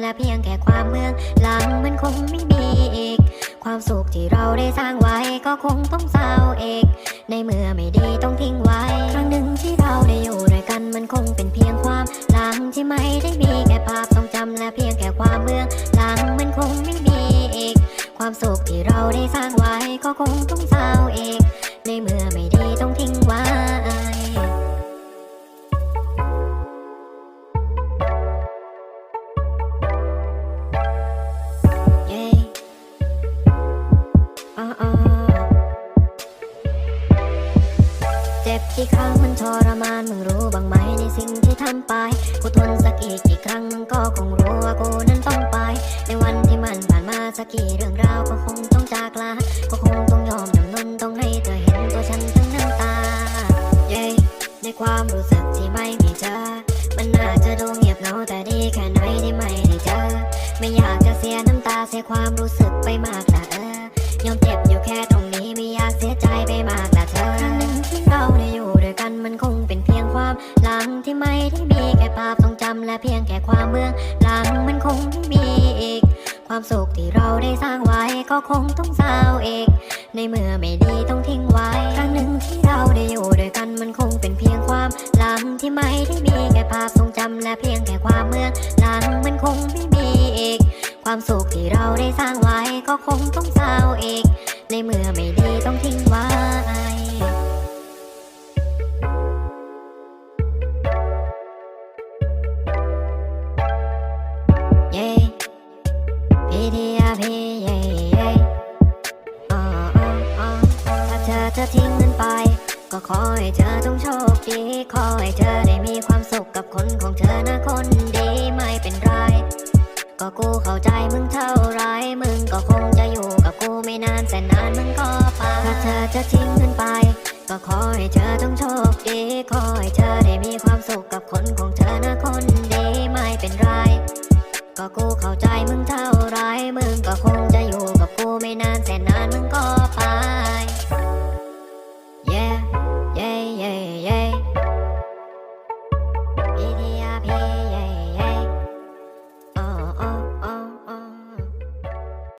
และเพียงแค่ความเมืองหลังมันคงไม่มีอีก ความสุขที่เราได้สร้างไว้ก็คงต้องเศร้าเอกในเมื่อไม่ดีต้องทิ้งไว้ ครั้งหนึ่งที่เราได้อยู่ด้วยกันมันคงเป็นเพียงความหลังที่ไม่ได้มีแค่ภาพทรงจำและเพียงแค่ความเมืองหลังมันคงไม่มีอีก ความสุขที่เราได้สร้างไว้ก็คงต้องเศร้าเอกในเมื่อไม่ดีต้องทิ้งไว้ เจ็บกี่ครั้งมันทรมานมึงรู้บ้างไหมในสิ่งที่ทำไป กูทนสักอีกกี่ครั้งมึงก็คงรู้ว่ากูนั้นต้องไป ในวันที่มันผ่านมาสักกี่เรื่องราวก็คงต้องจากลา ก็คงต้องยอมจำนนต้องให้เธอเห็นตัวฉันทั้งน้ำตา เย้ในความรู้สึกที่ไม่มีเจอมันน่าจะดูเงียบเหงาแต่ดีแค่ไหนที่ไม่ได้เจอ ไม่อยากจะเสียน้ำตาเสียความรู้สึกไปมากละเออย อยู่แค่ตรงนี้ไม่อยากเสียใจไปมากละเธอครั้งหนึ่งที่เราได้อยู่ด้วยกันมันคงเป็นเพียงความหลังที่ไม่ได้มีแค่ภาพทรงจำและเพียงแค่ความเมืองหลังมันคงไม่มีอีก ความสุขที่เราได้สร้างไว้ก็คงต้องเศร้าเอกในเมื่อไม่ดีต้องทิ้งไว้ ครั้งหนึ่งที่เราได้อยู่ด้วยกันมันคงเป็นเพียงความหลังที่ไม่ได้มีแค่ภาพทรงจำและเพียงแค่ความเมืองหลังมันคงไม่มีอีก ความสุขที่เราได้สร้างไว้ก็คงต้องเศร้าเอก ในเมื่อไม่ดีต้องทิ้งไว้เย้พีทีอาพีเย้เย้อ๋ออ๋อถ้าเธอจะทิ้งมันไป ก็ขอให้เธอจงโชคดีขอให้เธอได้มีความสุขกับคนของเธอนะคนดีไม่เป็นไร ก็กูเข้าใจมึงเท่าไรมึงก็คง ไม่นานแต่นานมันก็ไปถ้าเธอจะทิ้งฉันไป ก็ขอให้เธอต้องโชคดี ขอให้เธอได้มีความสุขกับคนของเธอนะคนดีไม่เป็นไร ก็กูเข้าใจมึงเท่าไร มึงก็คงจะอยู่กับกูไม่นานแต่นานมึงก็ไป